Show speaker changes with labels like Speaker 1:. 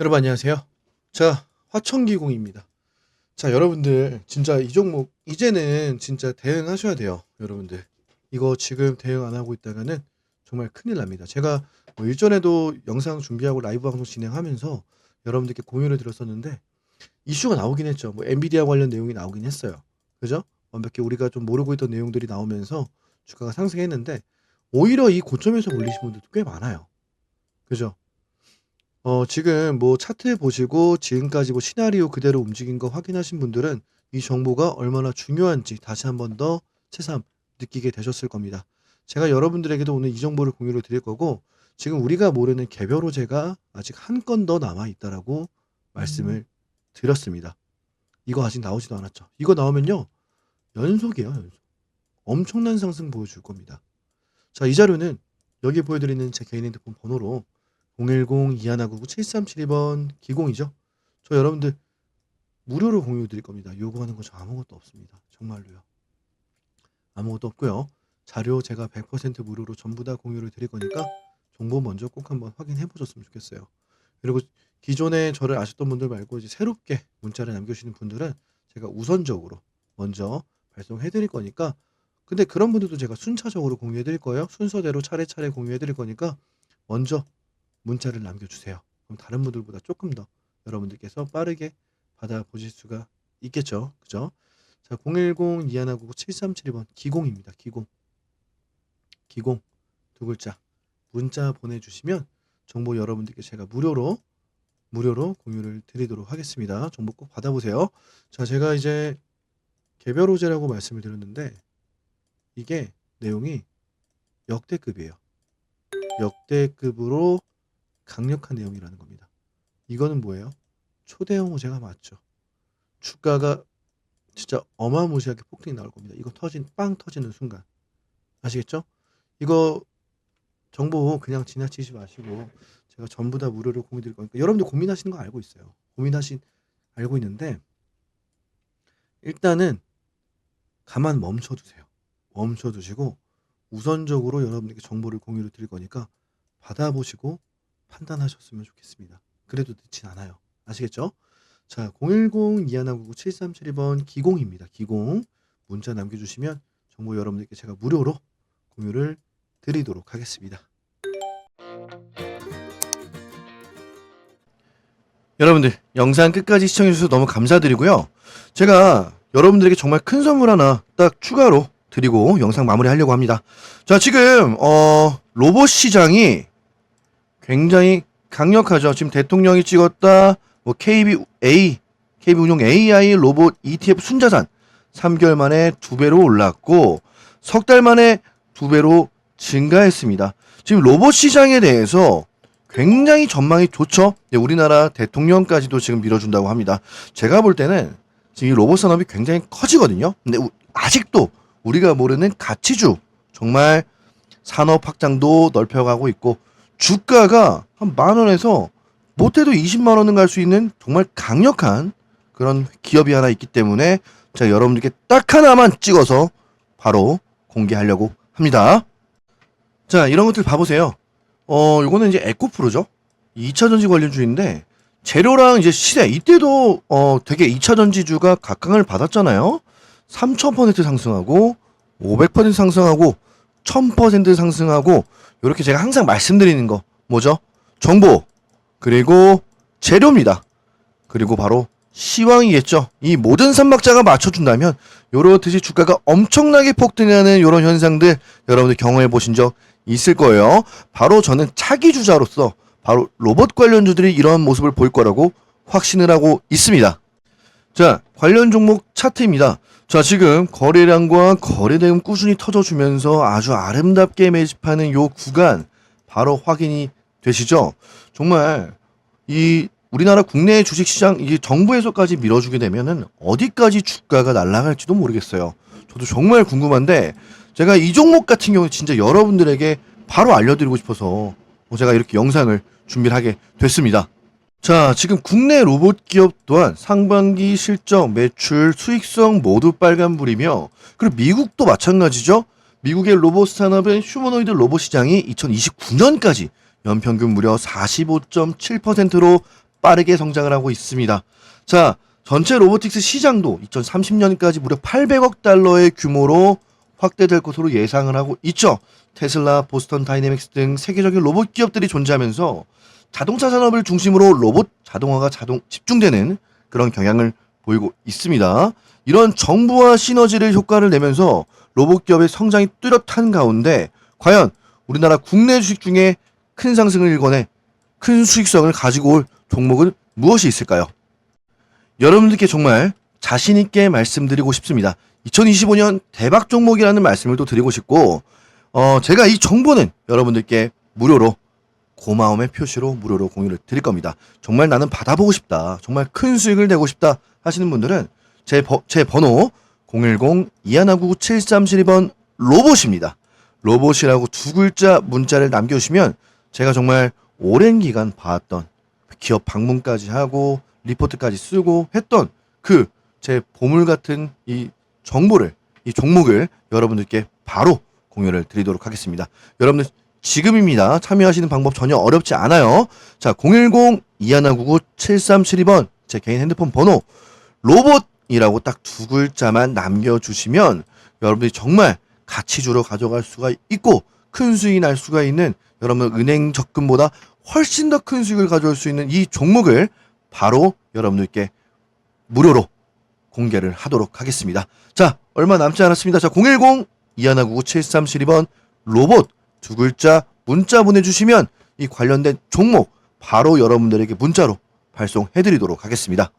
Speaker 1: 여러분 안녕하세요. 자, 화천기공입니다. 자, 여러분들 진짜 이 종목 이제는 진짜 대응하셔야 돼요. 여러분들. 이거 지금 대응 안 하고 있다가는 정말 큰일 납니다. 제가 뭐 일전에도 영상 준비하고 라이브 방송 진행하면서 여러분들께 공유를 드렸었는데 이슈가 나오긴 했죠. 뭐 엔비디아 관련 내용이 나오긴 했어요. 그죠? 완벽히 우리가 좀 모르고 있던 내용들이 나오면서 주가가 상승했는데 오히려 이 고점에서 올리신 분들도 꽤 많아요. 그죠? 어, 지금 뭐 차트 보시고 지금까지 뭐 시나리오 그대로 움직인 거 확인하신 분들은 이 정보가 얼마나 중요한지 다시 한 번 더 새삼 느끼게 되셨을 겁니다. 제가 여러분들에게도 오늘 이 정보를 공유를 드릴 거고 지금 우리가 모르는 개별 호재가 아직 한 건 더 남아 있다라고 말씀을 드렸습니다. 이거 아직 나오지도 않았죠. 이거 나오면요. 연속이에요, 연속. 엄청난 상승 보여줄 겁니다. 자, 이 자료는 여기 보여드리는 제 개인 핸드폰 번호로 010-2199-7372번 기공이죠. 저 여러분들 무료로 공유 드릴 겁니다. 요구하는 거 저 아무것도 없습니다. 정말로요. 아무것도 없고요. 자료 제가 100% 무료로 전부 다 공유를 드릴 거니까 정보 먼저 꼭 한번 확인해 보셨으면 좋겠어요. 그리고 기존에 저를 아셨던 분들 말고 이제 새롭게 문자를 남겨주시는 분들은 제가 우선적으로 먼저 발송해 드릴 거니까 근데 그런 분들도 제가 순차적으로 공유해 드릴 거예요. 순서대로 차례차례 공유해 드릴 거니까 먼저 문자를 남겨주세요. 그럼 다른 분들보다 조금 더 여러분들께서 빠르게 받아보실 수가 있겠죠. 그죠? 자, 010-2199-7372번 기공입니다. 기공. 기공 두 글자 문자 보내주시면 정보 여러분들께 제가 무료로 무료로 공유를 드리도록 하겠습니다. 정보 꼭 받아보세요. 자, 제가 이제 개별 호재라고 말씀을 드렸는데 이게 내용이 역대급이에요. 역대급으로 강력한 내용이라는 겁니다. 이거는 뭐예요? 초대형 호재가 맞죠. 주가가 진짜 어마무시하게 폭등이 나올 겁니다. 이거 터진 빵 터지는 순간 아시겠죠? 이거 정보 그냥 지나치지 마시고 제가 전부 다 무료로 공유 드릴 거니까 여러분들 고민하시는 거 알고 있어요. 고민하신 알고 있는데 일단은 가만 멈춰 두세요. 멈춰 두시고 우선적으로 여러분들께 정보를 공유를 드릴 거니까 받아보시고 판단하셨으면 좋겠습니다. 그래도 늦진 않아요. 아시겠죠? 자, 010-2199-7372번 기공입니다. 기공. 문자 남겨주시면 정보 여러분들께 제가 무료로 공유를 드리도록 하겠습니다. 여러분들, 영상 끝까지 시청해주셔서 너무 감사드리고요. 제가 여러분들에게 정말 큰 선물 하나 딱 추가로 드리고 영상 마무리 하려고 합니다. 자, 지금, 어, 로봇 시장이 굉장히 강력하죠. 지금 대통령이 찍었다. 뭐 KBA, KB 운용 AI 로봇 ETF 순자산 3개월 만에 두 배로 올랐고 석 달 만에 두 배로 증가했습니다. 지금 로봇 시장에 대해서 굉장히 전망이 좋죠. 네, 우리나라 대통령까지도 지금 밀어준다고 합니다. 제가 볼 때는 지금 이 로봇 산업이 굉장히 커지거든요. 근데 우- 아직도 우리가 모르는 가치주 정말 산업 확장도 넓혀가고 있고 주가가 한 만 원에서 못해도 20만 원은 갈 수 있는 정말 강력한 그런 기업이 하나 있기 때문에 제가 여러분들께 딱 하나만 찍어서 바로 공개하려고 합니다. 자, 이런 것들 봐보세요. 어, 요거는 이제 에코프로죠. 2차 전지 관련주인데 재료랑 이제 시세 이때도 어 되게 2차 전지주가 각광을 받았잖아요. 3,000% 상승하고 500% 상승하고 1000% 상승하고 이렇게 제가 항상 말씀드리는 거 뭐죠? 정보 그리고 재료입니다. 그리고 바로 시황이겠죠. 이 모든 삼박자가 맞춰준다면 요렇듯이 주가가 엄청나게 폭등하는 이런 현상들 여러분들 경험해 보신 적 있을 거예요. 바로 저는 차기 주자로서 바로 로봇 관련주들이 이런 모습을 보일 거라고 확신을 하고 있습니다. 자, 관련 종목 차트입니다. 자, 지금 거래량과 거래대금 꾸준히 터져주면서 아주 아름답게 매집하는 요 구간 바로 확인이 되시죠? 정말 이 우리나라 국내 주식시장 이게 정부에서까지 밀어주게 되면은 어디까지 주가가 날아갈지도 모르겠어요. 저도 정말 궁금한데 제가 이 종목 같은 경우 진짜 여러분들에게 바로 알려드리고 싶어서 뭐 제가 이렇게 영상을 준비를 하게 됐습니다. 자, 지금 국내 로봇 기업 또한 상반기 실적, 매출, 수익성 모두 빨간불이며 그리고 미국도 마찬가지죠. 미국의 로봇 산업은 휴머노이드 로봇 시장이 2029년까지 연평균 무려 45.7%로 빠르게 성장을 하고 있습니다. 자, 전체 로보틱스 시장도 2030년까지 무려 800억 달러의 규모로 확대될 것으로 예상을 하고 있죠. 테슬라, 보스턴 다이내믹스 등 세계적인 로봇 기업들이 존재하면서 자동차 산업을 중심으로 로봇 자동화가 자동 집중되는 그런 경향을 보이고 있습니다. 이런 정부와 시너지를 효과를 내면서 로봇 기업의 성장이 뚜렷한 가운데 과연 우리나라 국내 주식 중에 큰 상승을 일궈내 큰 수익성을 가지고 올 종목은 무엇이 있을까요? 여러분들께 정말 자신 있게 말씀드리고 싶습니다. 2025년 대박 종목이라는 말씀을 또 드리고 싶고 어 제가 이 정보는 여러분들께 무료로 고마움의 표시로 무료로 공유를 드릴 겁니다. 정말 나는 받아보고 싶다. 정말 큰 수익을 내고 싶다 하시는 분들은 제, 버, 제 번호 010-2199-7372번 로봇입니다. 로봇이라고 두 글자 문자를 남겨주시면 제가 정말 오랜 기간 봐왔던 기업 방문까지 하고 리포트까지 쓰고 했던 그 제 보물 같은 이 정보를 이 종목을 여러분들께 바로 공유를 드리도록 하겠습니다. 여러분들 지금입니다. 참여하시는 방법 전혀 어렵지 않아요. 자, 010-2199-7372번 제 개인 핸드폰 번호 로봇이라고 딱 두 글자만 남겨주시면 여러분들이 정말 가치주로 가져갈 수가 있고 큰 수익이 날 수가 있는 여러분 은행 적금보다 훨씬 더 큰 수익을 가져올 수 있는 이 종목을 바로 여러분들께 무료로 공개를 하도록 하겠습니다. 자, 얼마 남지 않았습니다. 자, 010-2199-7372번 로봇 두 글자 문자 보내주시면 이 관련된 종목 바로 여러분들에게 문자로 발송해드리도록 하겠습니다.